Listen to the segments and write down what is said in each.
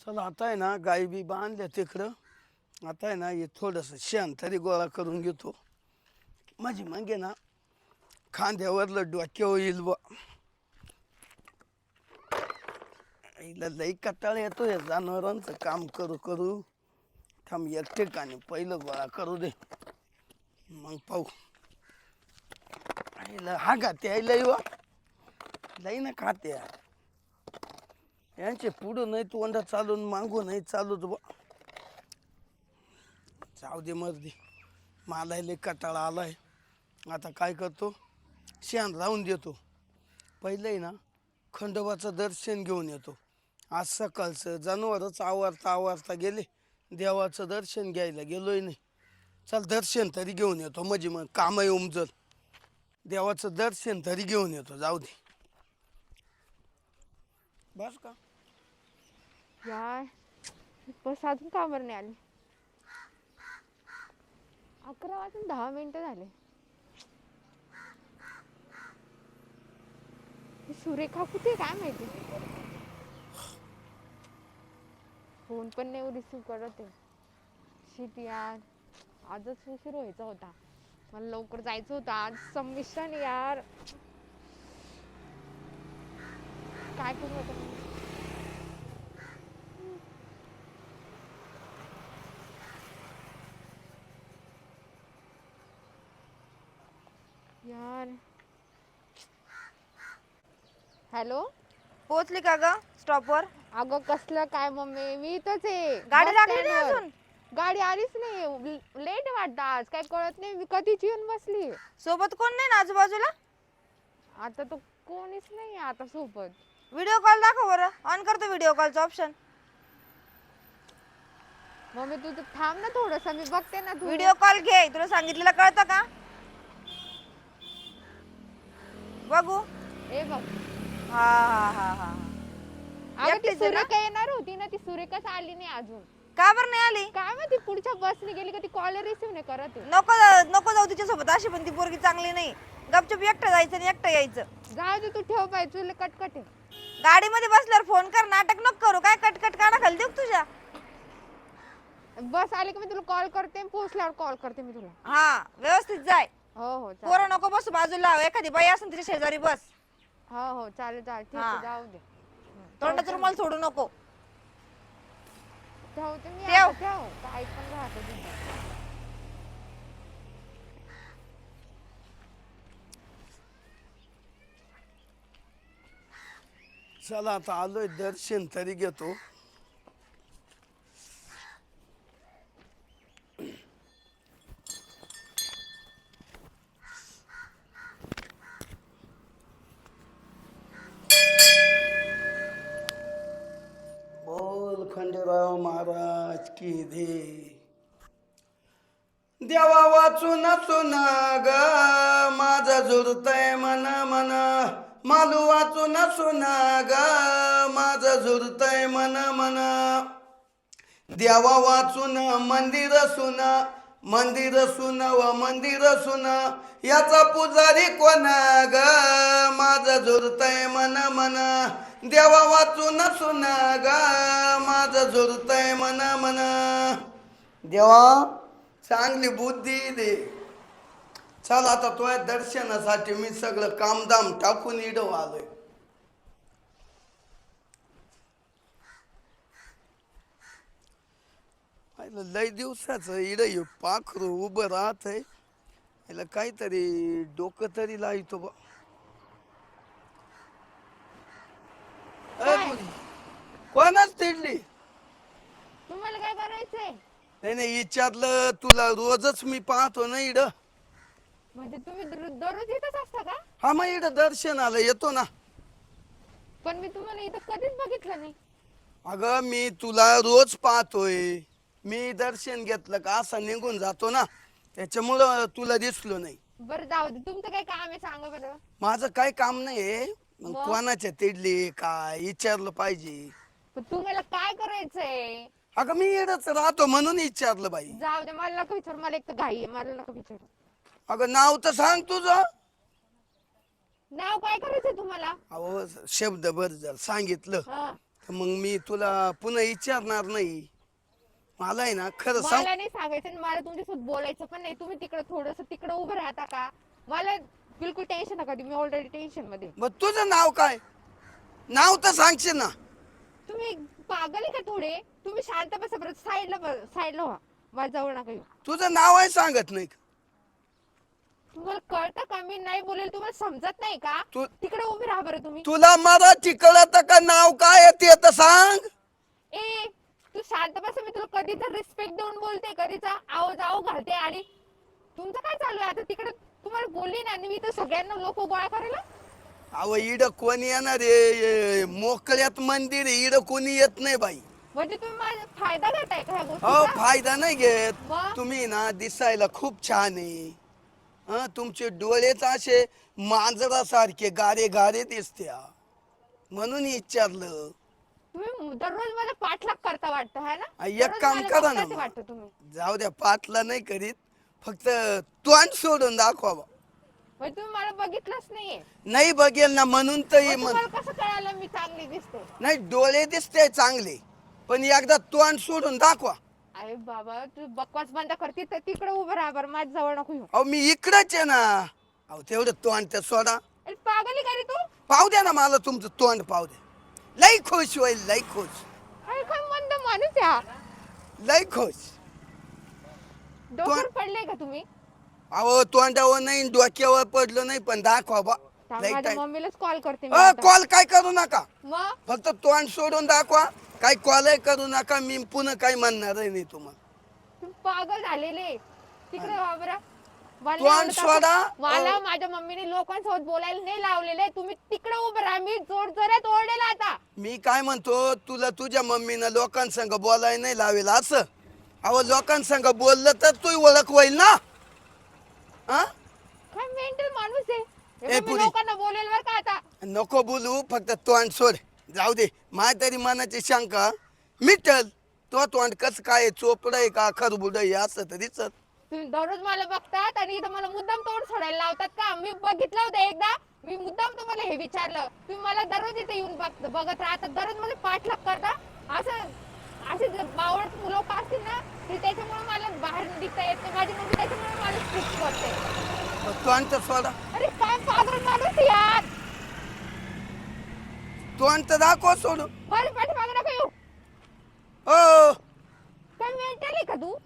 चला आता आहे ना गाई बी बांधल्या तिकडं. आता आहे ना हे थोडंसं शेण तरी गोळा करून घेतो. माझी मागे आहे ना खांद्यावरलं डोक्यावर येईल बा हिला लई कटाळ येतो या जनावरांचं काम करू करू. थांब एक ठिकाणी पहिलं गोळा करू दे. मग पाहू. आईला हा खाते आई लई वा. लई ना खाते यांचे पुढं नाही तोंडा चालून मागू नाही चालूच बा. जाऊ दे मर्दी मला लय कटाळा आलाय. आता काय करतो? शेण लावून देतो. पहिलंही ना खंडोबाचं दर्शन घेऊन येतो. आज सकाळचं जनावरच आवारता आवारता गेले. देवाचं दर्शन घ्यायला गेलोय नाही. चल दर्शन तरी घेऊन येतो. म्हणजे मग कामही उमजल देवाचं दर्शन तरी घेऊन येतो. जाऊ दे. बस का? यार बस अजून का बरं नाही आली. अकरा वाजून दहा मिनिटं झाले. सुरेखा कुठे काय माहिती? फोन पण नाही रिसीव करत आहे. शिट यार आजच उशीर व्हायचा होता. मला लवकर जायचं होतं. आज संमिश्रण यार. काय करू आता मी? यार हॅलो? पोहोचली का ग? स्टॉपवर अगं कसलं काय मम्मी? मी इथंच आहे. गाडी बस लागली नाही. अजून? गाडी आलीच नाही. लेट वाटत आज. काय कळत नाही मी कधीच येऊन बसली. सोबत कोण नाही ना आजूबाजूला? आता तो कोणीच नाही आता सोबत. व्हिडिओ कॉल दाखव बरं. ऑन करतो व्हिडिओ कॉलचा ऑप्शन मम्मी तू तर थांब ना थोडस. मी बघते ना तू व्हिडिओ कॉल घे. तुला सांगितलेलं कळतं का? बघू. ए बघ. हा हा हा हा. अगं ती एकटीच आहे ना? सुरेखा येणार होती ना ती सुरेखाच आली नाही अजून. का बरं नाही आली? काय माहिती पुढच्या बसने गेली का ती कॉल रिसिव्ह नाही करत आहे. नको जा- नको जाऊ तिच्या सोबत अशी पण ती पोरगी चांगली नाही. गपचूप एकटं जायचं आणि एकटं यायचं. जाऊ दे तू ठेव पाहिजे तुला कटकट आहे. गाडीमध्ये बसल्यावर फोन कर नाटक नको करू काय कटकट काना खाली देऊ का तुझ्या? बस आली की मी तुला कॉल करते पोहोचल्यावर कॉल करते मी तुला. हा व्यवस्थित जाय. हो हो चालेल. पोरं नको बसू बाजूला एखादी बाई असेल तिच्या शेजारी बस. हो हो चालेल चालेल. ठीक हा. आहे जाऊ दे. तोंडाचं रुमाल सोडू नको. ठेवते मी ठेव. आता, ठेव. काय पण राहतं तुझं चला आता आलोय दर्शन तरी घेतो. मालू सुना ग माझ झुरतय मन मन. देवा वाचून मंदिर सुन मंदिर सुन व मंदिर सुन. याचा पुजारी कोणा ग? माझं झुरतय मन मन. देवा वाचून सुना ग माझं झुरतय मन मन. देवा चांगली बुद्धी दे. चल आता तुझ्या दर्शनासाठी मी सगळं कामदाम टाकून इडव आलोय लय दिवसाचं इड पाखरू उभं राहत आहे याला काहीतरी डोकं तरी लावतो बा. कोणाच तिडली? तुम्हाला काय करायचंय? नाही नाही विचारलं तुला रोजच मी पाहतो ना इड. म्हणजे तुम्ही दर- दररोज येतच असता का? हा मग इड दर्शनाला येतो ना. पण मी तुम्हाला इथं कधीच बघितलं नाही. अगं मी तुला रोज पाहतोय. मी दर्शन घेतलं का असं निघून जातो ना त्याच्यामुळं तुला दिसलो नाही. बरं जाऊ दे तुमचं काय काम आहे सांगा बरं. माझं काय काम नाही मग मग? कोणाच्या तिडली काय विचारलं पाहिजे. पण तुम्हाला काय करायचंय? अगं मी येडच राहतो म्हणून विचारलं बाई. जाऊ दे मला नका विचार मला एक तर घाई आहे मला नका विचार. अगं नाव तर सांग तुझं. नाव काय करायचंय तुम्हाला? अहो शब्द बर जर सांगितलं हा. मग मी तुला पुन्हा विचारणार नाही. मला आहे ना खरं सांग मला नाही सांगायचं आणि मला तुमच्यासोबत बोलायचं पण नाही. तुम्ही तिकडे थोडस तिकडे उभं राहता का? मला बिलकुल टेन्शन नका देऊ. मी ऑलरेडी टेन्शनमध्ये आहे. मग तुझं नाव काय? नाव तर सांगशील ना. तुम्ही पागल आहे का थोडे? तुम्ही शांत बसा बरं साईडला साईडला व्हा. माझ्या जवळ नका येऊ. तुझं नाव आहे सांगत नाही. का? तुम्हाला कळतं का? मी नाही बोलेल. तुम्हाला समजत नाही का? तू- तिकडे उभे राहा बरं तुम्ही. तुला मराठी कळत का नाव काय आहे ते तर सांग. ए तू शांत बस मी तुला कधीच रिस्पेक्ट देऊन बोलते कधीच आव जाऊ घालते आणि तुमचं काय चालू आहे? आता तिकडे तुम्हाला बोलली ना आणि मी तर सगळ्यांना लोक गोळा करायला? अहो इड कोणी येणार आहे? मोकळ्यात मंदिर आहे इड कोणी येत नाही बाई. म्हणजे तुम्ही माझा फायदा घेताय का ह्या हो गोष्टीचा फायदा नाही घेत? तुम्ही ना दिसायला खूप छान आहे. हं, तुमचे डोळेच असे मांजरासारखे गारे गारे दिसत्या. म्हणून विचारलं. तुम्ही दररोज मला पाठलाग करता वाटतं है ना? एक दररोज काम मला करा ना बघताच मग. वाटतं तुम्ही. जाऊ द्या पाटला नाही करीत फक्त तोंड सोडून दाखवा बा. म्हणजे तुम्ही मला बघितलंच नाहीये. नाही बघेल ना म्हणून तर हे मग म्हण तुम्हाला कसं कळालं मी चांगली दिसते? नाही डोळे दिसते चांगले पण एकदा तोंड सोडून दाखवा. अरे बाबा तू बकवास बंद करते तर तिकडे उभं राहा बरं माझ्या जवळ नको येऊ. अहो मी इकडच आहे ना. अहो तेवढं तोंड ते सोडा. अरे पागली का रे तू? पाहू द्या ना मला तुमचं तोंड पाहू द्या. लई खुश होईल लई खुश काय मंद माणूस या लई खुश डोक्यावर पडले का तुम्ही? अहो तोंडावर नाही डोक्यावर पडलं नाही पण दाखवा बा. थांब, लई माझ्या मम्मीलाच कॉल करते मी आता. कॉल काय करू नका. मग? फक्त तोंड सोडून दाखवा. काही कॉलही करू नका. मी पुन्हा काही म्हणणार नाही तुम्हाला. तुम्ही पागल झालेले. तिकडे अ. माझ्या मम्मीने लोकांसोबत बोलायला नाही लावलेले तुम्ही तिकडे उभं राहा. मी जोर जोरात ओरडेला आता. मी काय म्हणतो तुला तुझ्या मम्मीनं लोकांसंग बोलायला नाही लावेल असं? अहो लोकांसंग बोललं तर तू ओळख होईल ना? हा काय मेंटल माणूस आहे? हे ए, बघ, मी पुरी. लोकांना बोलेल बरं का आता? नको बोलू फक्त तोंड सोड. जाऊ दे. माझ्या तरी मनाची शंका. मिटल. तो तोंड कस काय चोपड आहे का? खरबुड आहे? असं तरी चल. तुम्ही दररोज मला बघतात आणि इथं मला मुद्दाम तोड सोडायला लावतात का? मी बघितलं होतं एकदा. मी मुद्दाम तुम्हाला हे विचारलं. तुम्ही मला दररोज इथे येऊन बघ बघत राहता दररोज मला पाठलाग करता. असं असे जर बावळट लोक असतील ना ते त्याच्यामुळे मला बाहेर निघता येत नाही. माझी मम्मी त्याच्यामुळे मला स्ट्रिक्ट करते. सोडा. अरे काय पागल माणूस यार. तोंड दाखव सोडून. माझ्या पाठीमागे नका येऊ. हो. काय मेंटल आहे का तू?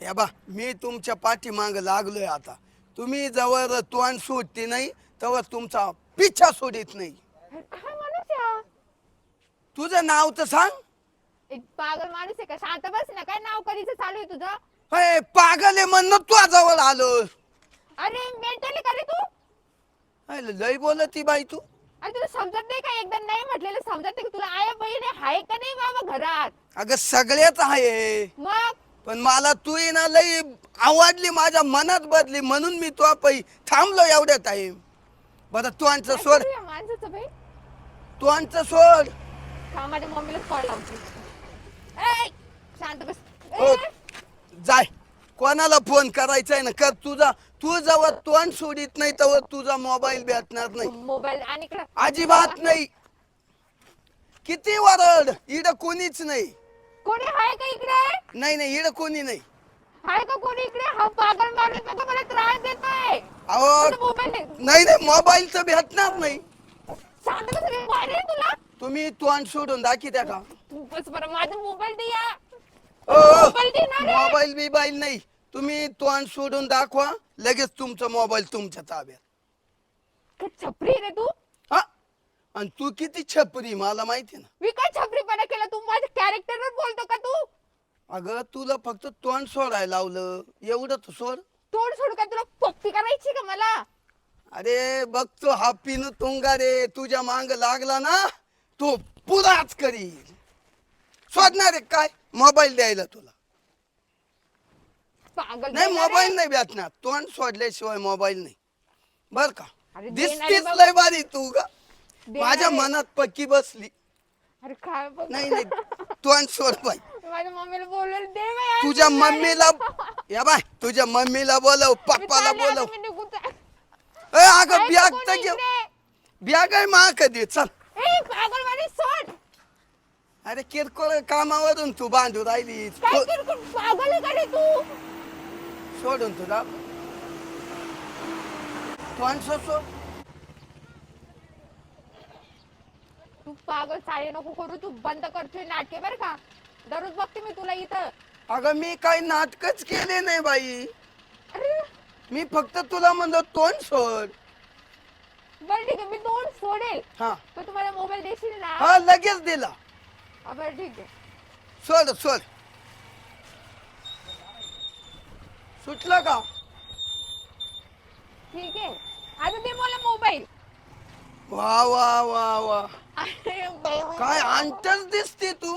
या बा मी तुमच्या पाठीमाग लागलोय आता. तुम्ही जवळ तोंड सोडते नाही तेव्हा तुमचा पिच्छा सोडित नाही. काय माणूस आहे हा? तुझं नाव तर सांग. एक पागल माणूस आहे का? शांत बस ना काय नाव कधीच चालू आहे तुझं? होय पागल आहे म्हणून तू जवळ आलो अरे मेंटल का रे तू? हाय, लय बोलत ती बाई तू. अरे तुला समजत नाही का? एकदा नाही म्हटलेलं समजत नाही का? तुला आया बहीण आहे का नाही बाबा घरात? अगं सगळेच आहे. मग? पण मला तू ये ना लई आवडली माझ्या मनात बदली म्हणून मी तो पै थांबलो एवढ्या टाइम बरं तू काय सोड. माणसाचं बाई? तू आणचं सोड. का माझ्या मम्मीला कॉल लावते. ए, शांत बस. हो. जाय. कोणाला फोन करायचा आहे ना कर तुझा. तू जेव्हा तोंड सोडित नाही तेव्हा तुझा मोबाईल भेटणार नाही. मोबाईल आणि इकडं. अजिबात नाही. किती वरड इड कोणीच नाही. कोणी आहे का इकडे? नाही नाही इड कोणी नाही. आहे का कोणी इकडे? हा पागल माणूस बघा मला त्रास देतोय? अहो मोबाईल नाही. नाही मोबाईल तर भेटणार नाही. रे, मोबाईल आहे तुला. तुम्ही तोंड सोडून दाखी त्या का? तू बस बरं माझा मोबाईल दे या. मोबाईल दे ना रे. मोबाईल बिबाईल नाही. तुम्ही तोंड सोडून दाखवा लगेच तुमचा मोबाईल तुमच्या ताब्यात. काय छपरी रे तू? आणि तू किती छपरी मला माहिती ना. मी काय छपरीपणा केला? तू माझ्या कॅरेक्टरवर बोलतो का तू? अगं तुला फक्त तोंड सोडायला लावलं. एवढं तर सोड. तोड सोड काय? तुला पप्पी करायची का मला? अरे बघतो हा पिनू तुंगा रे. तुझ्या मांग लागला ना तो पुराच करील. शोधणार आहे काय? मोबाईल द्यायला तुला. पागल नाही मोबाईल. नाही भेटणार. तोंड सोडल्याशिवाय मोबाईल नाही. बर का? अरे दिसतीच बाबा. लय बारी तू का देणार माझ्या. मनात पक्की बसली. अरे काय बघ. नाही नाही. तोंड सोड बाई. माझ्या मम्मीला बोलवलं दे बाई आज तुझ्या. मम्मीला या बाय तुझ्या मम्मीला बोलव मी पप्पाला चालले आता, बोलव. मी निघून जा- ए, अगं बॅग कोणी तर घेऊ इकडे? बॅग आहे मा कधी? चल. ए सोड. अरे किरकोळ कामावरून तू बांधू राहिली. काय किरकोळ पागल आहे का रे तू? सोडून तुला कोण सोसो तू पागल चाळे नको करू तू बंद करतोय नाटके बरं का. दररोज बघते मी तुला इथं. अगं मी काही नाटकच केले नाही बाई. अरे. मी फक्त तुला म्हणलं तोंड सोड. बरं ठीक आहे मी तोंड सोडेल. हा. पण तुम्हाला मोबाईल देशील ना? हा लगेच दिला. हा, बरं ठीक आहे. सोड सोड. सुटलं का? ठीक आहे. आता ते मला मोबाईल. वा वा वा वा. अरे. काय अंतच दिसते तू?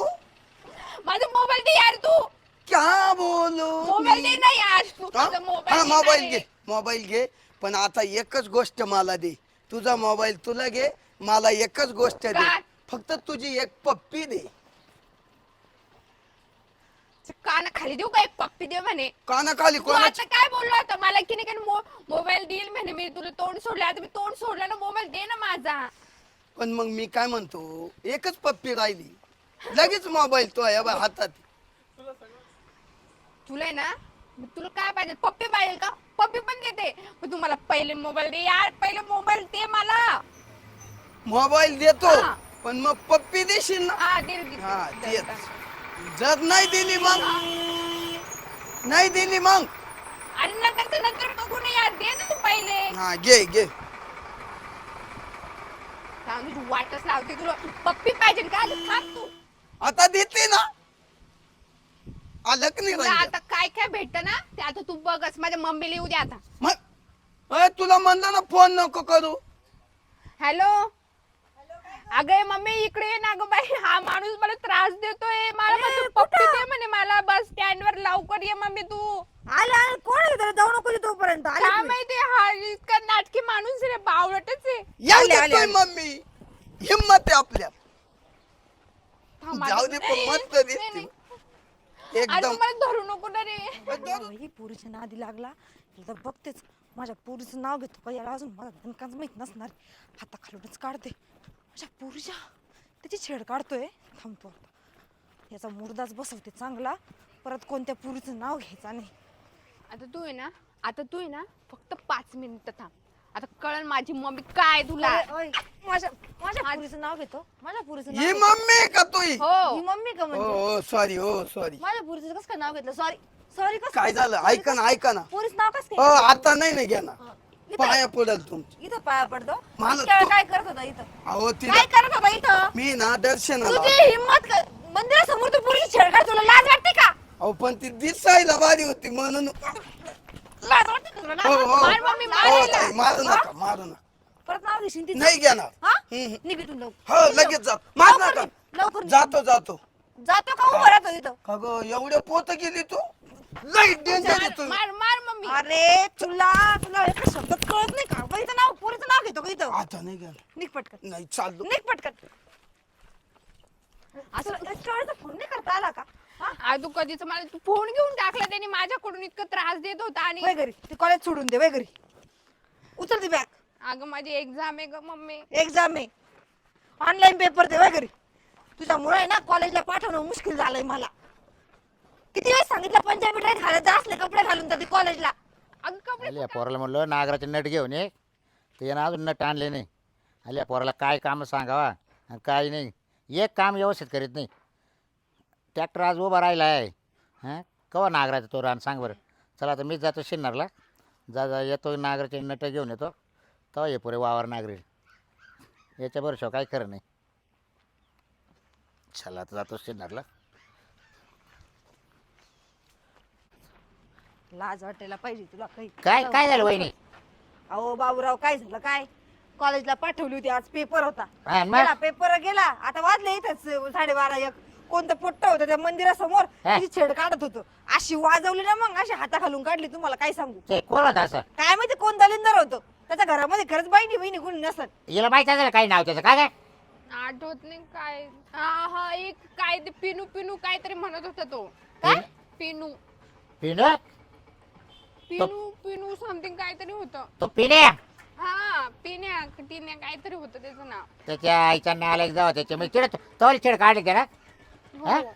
माझा मोबाईल दे यार तू. क्या बोलू मोबाईल दे मी? ना यार तू. हा? माझा हा, मोबाईल मोबाईल दे घे मोबाईल घे. पण आता एकच गोष्ट मला दे. तुझा मोबाईल तुला घे मला एकच गोष्ट दे. काय? फक्त तुझी एक पप्पी दे. कान खाली देऊ का? एक पप्पी दे म्हणे. कानाखाली तू कोणाची? आता काय बोललो आता मला की नाही का मोबाईल देईल म्हणे. मी तुला तोंड सोडलं आता मी तोंड सोडलं ना मोबाईल दे ना माझा. पण मग मी काय म्हणतो? एकच पप्पी राहिली. लगेच मोबाईल तो आहे बा हातात. तुला आहे ना मग तुला काय पाहिजे? पप्पी पाहिजे का? पप्पी पण देते. मग तू मला पहिले मोबाईल दे. यार पहिले मोबाईल दे मला. मोबाईल देतो. हा. पण मग पप्पी देशील ना? हा दे दे, हा दे, तेच जर नाही दिली मग. नाही दिली मग. अरे नंतर नंतर बघू ना यार. दे ना तू पहिले. हा घे घे. तुझी वाटच लावते तुला. पप्पी पाहिजे का? थांब तू. आता देते ना. अलग नाही तुला राहिलं. आता काय काय भेटत ना ते आता तू बघच. माझ्या मम्मीला येऊ दे आता. मग अय, तुला म्हणलं ना फोन नको करू. हॅलो? अगं मम्मी इकडे ये ना गं बाई. हा माणूस मला त्रास देतोय. मला म्हणतो पप्पी दे म्हणे मला. बस स्टँड वर लवकर ये मम्मी तू. आले आले. कोण आहे त्याला? जाऊ नको तोपर्यंत. आले काय तुम्ही. माहिती हा इतका नाटकी माणूस रे, बावळटच आहे. या आले, आले, देतोय आले. मम्मी. हिम्मत आहे आपल्या. थांब, जाऊ दे पण मस्त दिसते. नाही. अरे एकदम मला धरू नको ना रे. बाई, पोरीच्या नादी लागला. तर बघतेच. माझ्या पोरीचं नाव घेतो का याला अजून मला धनकाच माहीत नसणार. हाता खालूनच काढते. माझ्या पोरीच्या त्याची छेड काढतोय. थांबतो आता. याचा मुर्दाच बसवते चांगला. परत कोणत्या पोरीचं नाव घ्यायचं नाही. आता तू आहे ना. आता तू आहे ना. फक्त पाच मिनिटं थांब. आता कळण माझी मम्मी काय तुला ओय, माझ्या माझ्या पोरीचं नाव घेतो. माझ्या पोरीचं नाव ही घेतो. मम्मी का हो. ही मम्मी का हो म्हणजे? हो सॉरी हो सॉरी माझ्या पोरीचं कसं काय नाव घेतलं? सॉरी सॉरी कसं काय झालं? ऐका ना ऐका ना. पोरीचं नाव कसं हो काय आता नाही ना घ्या ना. हा. पाया पडल तुमचं इथं पाया पडतो. मला इतक्या वेळ तो- काय करत होता इथं? अहो काय करत होता इथं? मी ना दर्शनाला तुझी हिंमत क- मंदिरासमोर तू पोरीची छेड काढ तुला लाज वाटते का? अहो पण ती दिसायला भारी होती म्हणून लाज वाटते का तुला? हो लाज हो. मार मम्मी, मार हो, हिला. ताई, मारू नका मारू नका. परत नाव घेशील तिचं नाही घेणार. हा? हम्म, लवकर. हो लगेच जात मार लवकर. नका निघ, लवकर निघ. जातो जातो. जातो का? उभं राहतो इथं. का ग एवढे पोत गेली तू? लई डेंजर आहे मार तुम्ही. मार मार मम्मी. अरे तुला तुला एका शब्दात कळत नाही का? बाई, इथं नाव पोरीचं नाव घेतो का इथं? आता नाही घेणार निघ पटकन. नाही चाललो. निघ पटकन. असं फोन नाही करता आला का? हा? कधीच मला तू फोन घेऊन टाकला त्याने माझ्याकडून इतकं त्रास देत होता आणि वय घरी. ते कॉलेज सोडून दे वय घरी. उचल ती बॅग अगं माझी एक्झाम आहे ग मम्मी. एक्झाम आहे. ऑनलाईन पेपर दे वय घरी. तुझ्यामुळे आहे ना कॉलेजला पाठवणं मुश्किल झालंय मला. किती वेळेस सांगितलं पंजाबी ड्रेस घालत जा असले कपडे घालून जाते कॉलेजला अगं कपडे आल्या पोराला म्हणलं नागराचे नट घेऊन ये. तर यानं अजून नट आणले नाही. आल्या पोराला काय काम सांगावा. आणि काय नाही. एक काम व्यवस्थित करीत नाही. ट्रॅक्टर आज उभा राहिला आहे. हां? कवा नागराचा तो रान? सांग बरं. चला आता मीच जातो शिन्नरला. जा जा येतो नागराचे नट घेऊन येतो. तेव्हा ये पुरे वावर नागरी याच्या बरोबर काय खरं नाही. चला आता जातो शिन्नरला. लाज वाटायला पाहिजे तुला काही. काय काय झालं वहिनी? अहो बाबूराव काय झालं? काय? कॉलेजला पाठवली होती आज पेपर होता. हा, मग? गेला पेपर गेला. आता वाजले इथंच साडेबारा एक. कोणतं पोट्ट होतं त्या मंदिरासमोर? हा. तिची छेड काढत होतो. अशी वाजवली ना मग अशी हाता खालून काढली. तुम्हाला काय सांगू? ते कोण होता असं? काय माहिती कोण दलिंदर होतं? त्याच्या घरामध्ये खरंच बहिणी बहिणी कोणी नसत हिला माहिती आहे काय नाव त्याचं? काय काय आठवत नाही काय. हा हा एक काय ते पिनू पिनू काहीतरी म्हणत होता तो. काय? पिनू. पिनो? पिनू पिनू समथिंग काहीतरी होतं. तो पिण्या हा पिण्या टिन्या काहीतरी होतं त्याचं नाव. त्याच्या आईच्या नाला एक जावा त्याच्या मी चिड तोल चिड काढले ते ना हा? हो.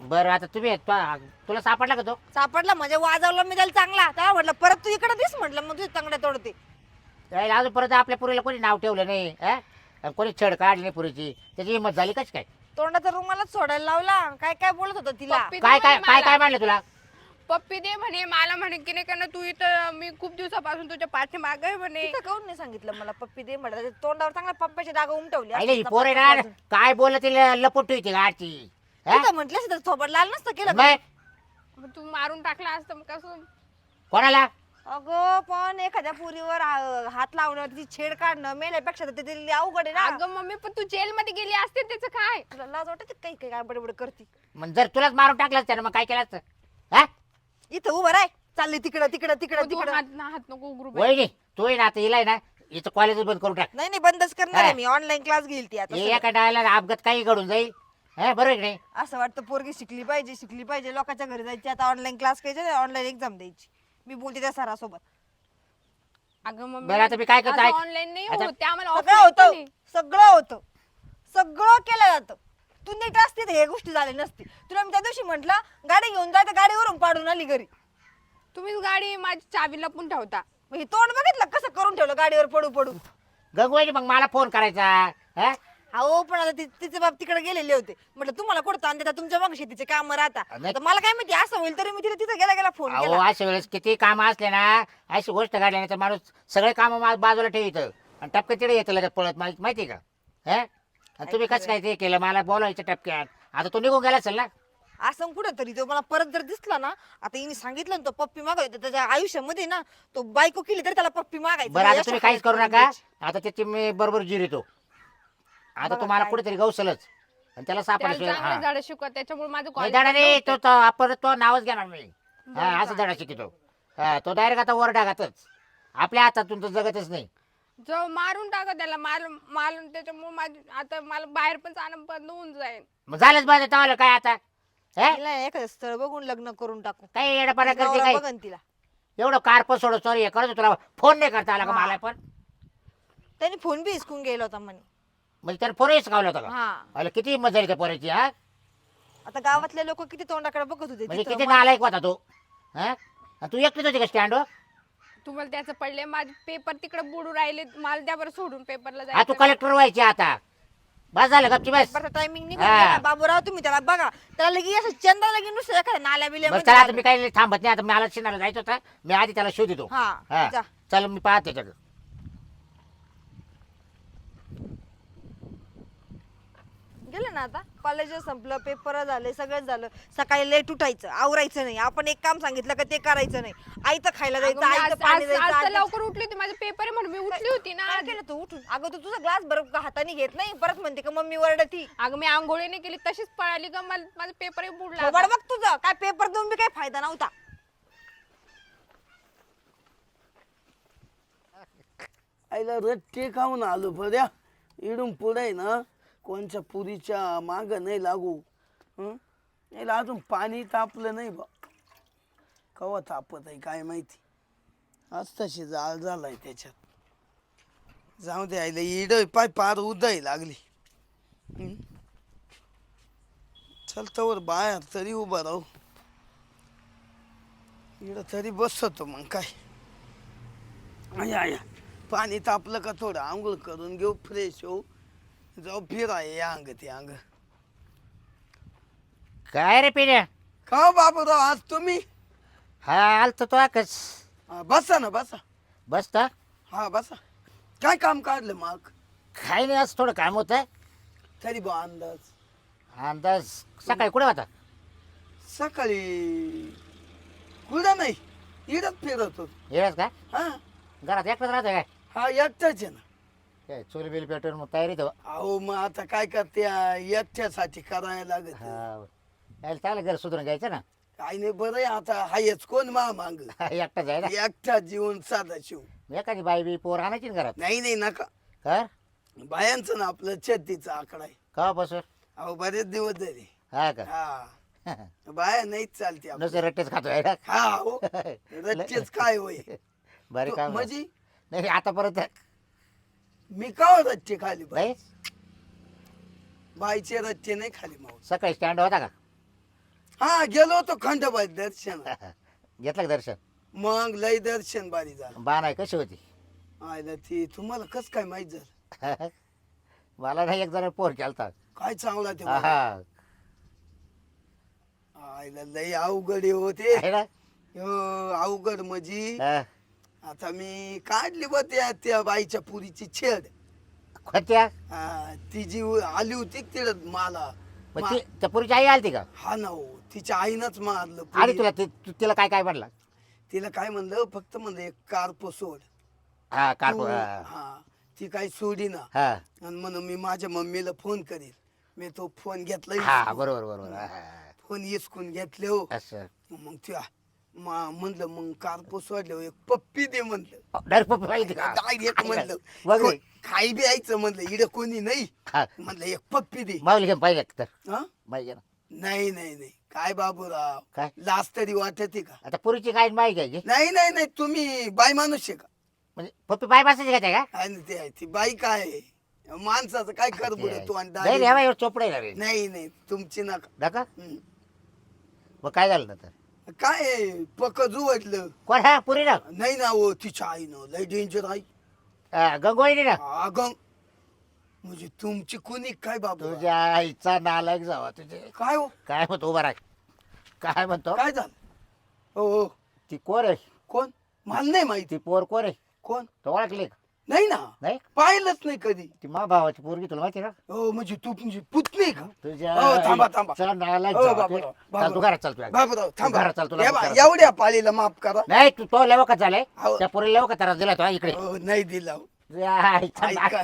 बरं आता तुम्ही तु- तुला सापडला का तो? सापडला म्हणजे वाजवला मी त्याला चांगला. तेव्हा म्हटलं परत तू इकडे दिस म्हटलं मग तुझे तंगड्या तोडते. त्याला अजून परत आपल्या पुरीला कोणी नाव ठेवलं नाही हा? आणि कोणी छेड काढली नाही पुरीची. त्याची हिंमत झाली कशी काय? तोंडाचा रुमालाच सोडायला लावला. काय काय बोलत होता तिला? काय काय काय काय. म्हणलं तुला? पप्पी दे म्हणे मला म्हणे की नाही का ना तू इथं मी खूप दिवसापासून तुझ्या पाठीमागे आहे म्हणे. तिथं काऊन नाही सांगितलं मला पप्पी दे म्हटलं? त्याच्या तोंडावर चांगला पप्प्याची डाग उमटवली. अरे ही पोर आहे ना. काय बोललं तिला लपट ठेवते गाडची. हा? तिथं म्हटलं तर थोबड लाल नसतं केलं का? मग? मग तू मारून टाकला असतं मग कसं? कोणाला? अगं पण एखाद्या पुरीवर हात लावणं तिची छेड काढणं मेल्यापेक्षा तर ते लई अवघड आहे ना. अगं मम्मी पण तू जेल मध्ये गेली असते त्याचं काय? तुला लाज वाटत काही काही काय बडबड करती. मग जर तुलाच मारून टाकलं त्यानं मग काय केलं असतं? हा? इथं उभं राय. चालली तिकडं तिकडं तिकडं तू तिकडं. हात हात नको उघडू बाई. वहिनी तू आहे ना आता हिला आहे ना. हिचं कॉलेज बंद करून टाक. नाही नाही बंदच करणार आहे. मी. ऑनलाईन क्लास घेईल ती आता हे सगळं. एका डायला अपघात काही घडून जाईल. हा बरोबर की नाही? असं वाटतं पोरगी शिकली पाहिजे शिकली पाहिजे. लोकांच्या घरी जायची. आता ऑनलाईन क्लास घ्यायचे ऑनलाईन एक्झाम द्यायची. मी बोलते त्या सरासोबत. अगं मम्मी बरं, आता मी काय करतो. ऑनलाईन नाही आता- होत. ते आम्हाला सगळं offline होतं. केली. सगळं होतं. सगळं केलं जातं. तू नीट असते तर हे गोष्टी झाल्या नसती. तुला मी त्या दिवशी म्हटलं गाडी घेऊन जाय तर गाडीवरून पाडून आली घरी. तुम्हीच गाडी माझी चावी लपून ठेवता. मग हे तोंड बघितलं? कसं करून ठेवलं गाडीवर पडू पडू? गंगवाईने मग मला फोन करायचा हा? अहो पण आता ति- तिचे बाप तिकडे गेलेले होते. म्हटलं तुम्हाला कुठं ताण देता? तुमच्या मग शेतीचे काम राहता. नाही. आता मला काय माहिती असं होईल तरी मी तिला तिथं गेला गेला फोन अहो केला. अशा वेळेस किती काम असले ना अशी गोष्ट काढली नाही तर माणूस सगळे काम बाजूला ठेवित आणि टपके तिथे येतं लगेच पळत माहिती माहिती का? हा? आणि तुम्ही कसं काय ते केलं? मला बोलायचं टपक्यात. आता तो निघून गेला असेल ना? असं कुठं तरी तो मला परत जर दिसला ना आता हिने सांगितलं ना तो पप्पी मागायचा त्याच्या आयुष्यामध्ये ना तो बायको केली तरी त्याला पप्पी मागायची. बरं आता तुम्ही काहीच करू नका. आता त्याची मी बरोबर जिरितो आता बघा तुम्हाला काय. कुठेतरी गौसलच आणि त्याला त्याला सापडा चांगलं झाड शिकवत त्याच्यामुळे माझं नाही दाडा. तो तो आपण तो नावच घेणार मी हा असं? धडा शिकतो. हा तो डायरेक्ट आता वर डागातच. आपल्या हातातून तो जगतच नाही. जो मारून टाका त्याला मार मारून त्याच्यामुळे माझी आता मला बाहेर पण जाणं बंद होऊन जाईल. मग झालंच पाहिजे तवाला काय आता? हे? तिला एखादं स्थळ बघून लग्न करून टाकू. काही येडपणा करते नवरा बघन तिला. एवढं कारप सोड सॉरी करतो तुला फोन नाही करता आला का हा. मला पण? त्यांनी फोन बी हिसकून गेला होता म्हणे. म्हणजे त्याला फोनही शिकवला होता का? हा. अरे किती झाली त्या पोराची हा? आता गावातले लोक किती तोंडाकडे बघत होते म्हणजे तिथं. किती नालायक होता तो हा? आणि तू एकटीच होती का स्टँड तुम्हाला त्याचं पडले माझे पेपर तिकडे बुडू राहिले. मला त्या बरं सोडून पेपरला हा तू जायचं कलेक्टर व्हायची आता. बस झालं गपची बस. पेपरचा टायमिंग निघून हा. गेला बाबूराव तुम्ही त्याला बघा. त्याला लगी असं चंद्रा लगी नुसतं एखाद्या नाल्या बस चला आता मी बिल्या काही थांबत नाही. आता मला शिनाला जायचं होतं. मी आधी त्याला शोधितो. हा हा. जा. चल मी पाहते त्याच्याकडे गेलं ना आता? कॉलेज संपलं पेपर झाले सगळं झालं. सकाळी लेट उठायचं आवरायचं नाही. आपण एक काम सांगितलं का ते करायचं नाही. आईचं खायला जायचं मी आईचं पाणी आज तर लवकर उठली होती. माझे पेपर आहे म्हणून मी उठली होती ना काय आज. केलं तू उठून? अगं तू तुझा ग्लास बरं हाताने घेत नाही? परत म्हणते का मम्मी वरडती. अगं मी आंघोळी नाही केली तशीच पळाली का मला माझा पेपर बुडला थोबाड. बघ तुझं. काय पेपर देऊन बी काही फायदा नव्हता. आईला रट्टे खाऊन आलो बऱ्या. इडून पुढे ना कोणच्या पुरीच्या माग नाही लागू. हं? याला अजून पाणी तापलं नाही बा. कवा तापत आहे काय माहिती. आज तशी जाळ झालाय त्याच्यात. जाऊ दे आईला इड पाय पार उदय लागली. हं? चल तवर बाहेर तरी उभा राहू. इकडं तरी बसतो मग काय. आया आया पाणी तापलं का थोडं आंघोळ करून घेऊ फ्रेश होऊ. जाऊ फिराय या अंग ते अंग काय रे पिण्या? का हो बाबूराव आज तुम्ही? हा आलतो तो आकच हा, बसा ना बसा. बस तर हा बसा. काय काम काढलं मग? काही नाही असं थोडं काम होतं तरी बा अंदाज. अंदाज? सकाळी कुठे होता? सकाळी कुठं नाही इडत फिरत होत. का? हा. घरात एकटाच राहतो काय? हा एकटाच आहे ना. काय चोरी बिल पेटून मग तयारी तो अहो मग आता काय करते एकट्यासाठी करायला लागत. हा यायला चालेल घर सुधरून घ्यायचं ना? काय नाही बरं आहे आता हायच कोण मा मांग एकटाच आहे ना? एकटा जीवन साधा शिव. एखादी बाई बी पोर आणायची ना घरात? नाही नाही नका. कर बायांचं ना आपलं छत्तीचा आकडा आहे. का बसून अहो बरेच दिवस झाले. हा का? हा. बाया नाहीच चालते आपलं. नुसतं रट्टेच खातो आहे ना हा हो. रच्चेच काय होय? बरे तो- काम म्हणजे? नाही आतापर्यंत मी का रच्चे खाली बा? नाही. बाईचे रच्चे नाही खाली मावस सकाळी स्टँड होता का? हा गेलो होतो खंडोबाई दर्शन घेतलं का दर्शन? मग लय दर्शन बारी झालं. बाण आहे कशी होती? आयला ती तुम्हाला कस काय माहीत झालं? मला नाही एक जरा पोर केलता. काय चांगला ते हा आयला लय अवघड होते. आहे ना? अवघड म्हणजे हा. आता मी काढली बा त्या त्या बाईच्या पुरीची छेड. हा, ती जी आली होती तिला मला. मग मा- ती त्या पुरीची आई आलती का? हा ना हो तिच्या आईनच मारलं आणि पुरी. तुला ती तू- तिला काय काय म्हणला? तिला काय म्हणलं? फक्त म्हणलं एक कार सोड. हा का तू- हा. ती काही सोडी ना. हा. आणि म्हणून मी माझ्या मम्मीला फोन करील. मी तो फोन घेतला हा हिसकून. बरोबर बरोबर हा, हा. फोन हिसकून घेतले हो. असं. मग त्या मा- म्हणलं मग कार सोडल्यावर एक पप्पी दे म्हणलं. डायरेक्ट पप्पी का? डायरेक्ट म्हणलं. बघ रे. को- खाई बी यायचं म्हणलं इकडे कोणी नाही. हा. म्हणलं एक पप्पी दे. माऊली घेऊन पाहिजे तर? हा? ना. नाही नाही नाही. काय बाबूराव? काय? लाज तरी वाटते का? आता पुरीची काय माहिती घ्यायची? नाही नाही नाही. तुम्ही बाई माणूस आहे का? म्हणजे पप्पी पाय बसायची का त्या का? आणि ते आहे, ती बाई काय आहे? माणसाचं काय कर तू आणि नाही रे, डाळी- एवढं चोपडे रे. नाही नाही. तुमची नका. नका? हम्म. मग काय झालं नंतर? काय आहे? पक जुवटलं कोण हा? पुरी ना नाही ना हो तिच्या आईनं. लय डेंजर आई हा, ना? अगं म्हणजे तुमची कुणी काय बाबू? तुझ्या आईचा नालायक जावा तुझे. काय हो? काय म्हणतो उभा राह. काय म्हणतो? काय झालं? हो हो. ती कोर आहे. कोण? मला नाही माहिती. ती पोर कोर आहे? कोण? तो ओळखली का? नाही ना नाही पाहिलंच नाही कधी ती मा भावाची पोरगी तुला माहिती ना हो म्हणजे तू तुमची पुतणी का तुझ्या हो, थांबा, थांबा. नालायक हो. तू घरात. बाबूराव थांबा घरात चाल तुला हे माफ बा, करा. एवढ्या पाळीला माफ करा नाही तू तो लेवकत झालाय हो. त्या पोरी लेवकत त्रास दिला तो हा, इकडे हो, नाही दिला हो. ऐका.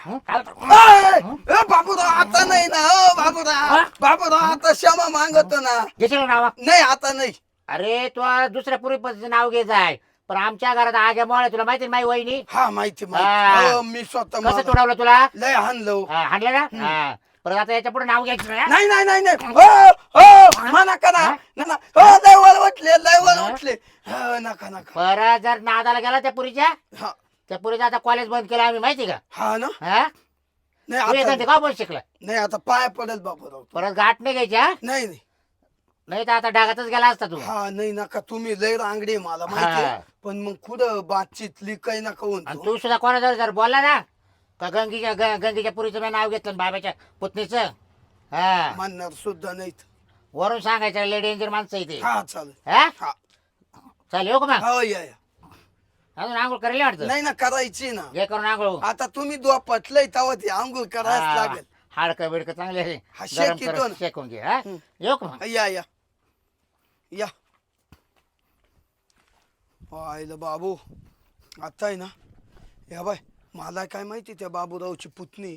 हं? काय? ए, ए, बाबूराव आता नाही ना हो बाबूराव बाबूराव आता क्षमा मागतो ना घेशील नावा नाही आता नाही अरे तू दुसऱ्या पद्धतीचं नाव घे जाय पण आमच्या घरात आग्या मोळ तुला माहिती ना माझी वहिनी? हा माहिती हा. माहिती. हो, मी स्वतः कसं मला- तुडवलं तुला? लय हाणलो. हा, हाणलं ना हा. परत आता याच्यापुढे नाव घ्यायचं नाही? नाही नाही नाही नाही. हो हो म्हणा का ना? ना, ना. हो लय वर वाटले लय वर हा? हो नका नका. परत जर नादाला गेला त्या पुरीच्या? हा. त्या पुरीचं आता कॉलेज बंद केलं आम्ही माहिती का? हा ना? हा? नाही आता का बोल शिकलं. नाही आता पाय पडेल बाबूराव परत गाठ नाही घ्यायची हा? नाही नाही. नाही तर आता डागातच गेला असता तू. हा नाही नका तुम्ही लय रांगडे मला माहिती हा. पण मग कुठं बातचीतली काही नका आणि म्हणतो तू सुद्धा कोणाजवळ जर बोलला ना का गंगीच्या ग- गंगीच्या पुरीचं मी नाव घेतलं बाबाच्या पुतणीचं? हा. म्हणणार सुद्धा नाही वरून सांगायचं लेडी डेंजर माणसं इथे हा चालेल. हा? हा. चालेल येऊ का मग? हो या या. अजून आंघोळ करायला वाटतं? नाही ना करायची ना. हे करून आंघोळ आता तुम्ही दो पटलंय तेव्हा ती आंघोळ करायच हा, लागेल. हाडकं बिडकं चांगले. हा, शेक येतो करून ना. शेकून घे हा? हं. येऊ का मग? या या. या. पाहिलं बाबू. आता आहे ना? या बाय मला काय माहिती त्या बाबूरावची पुतणी?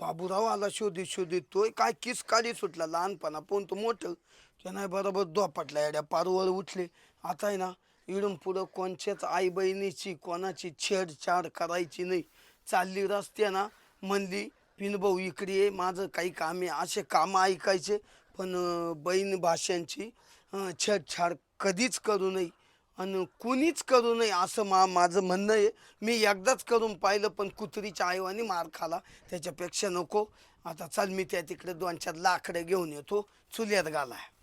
बाबूराव आला शोधित शोधित तोय काय किस काढी सुटला लहानपणा पण तो मोठं. नाही बरोबर दोपटला एड्या पारवर उठले. आता आहे ना इडून पुढं कोणच्याच आई बहिणीची कोणाची छेडछाड करायची नाही. चालली रस्ते ना म्हणली पिनभाऊ इकडे ये माझं काही काम आहे असे कामं ऐकायचे. पण बहीण भाषांची छेडछाड कधीच करू नये. आणि कुणीच करू नये असं मा माझं म्हणणं आहे. मी एकदाच करून पाहिलं पण कुत्रीच्या आईवाने मार खाला. त्याच्यापेक्षा नको. आता चल मी त्या तिकडे दोन चार लाकडं घेऊन येतो. चुल्यात आहे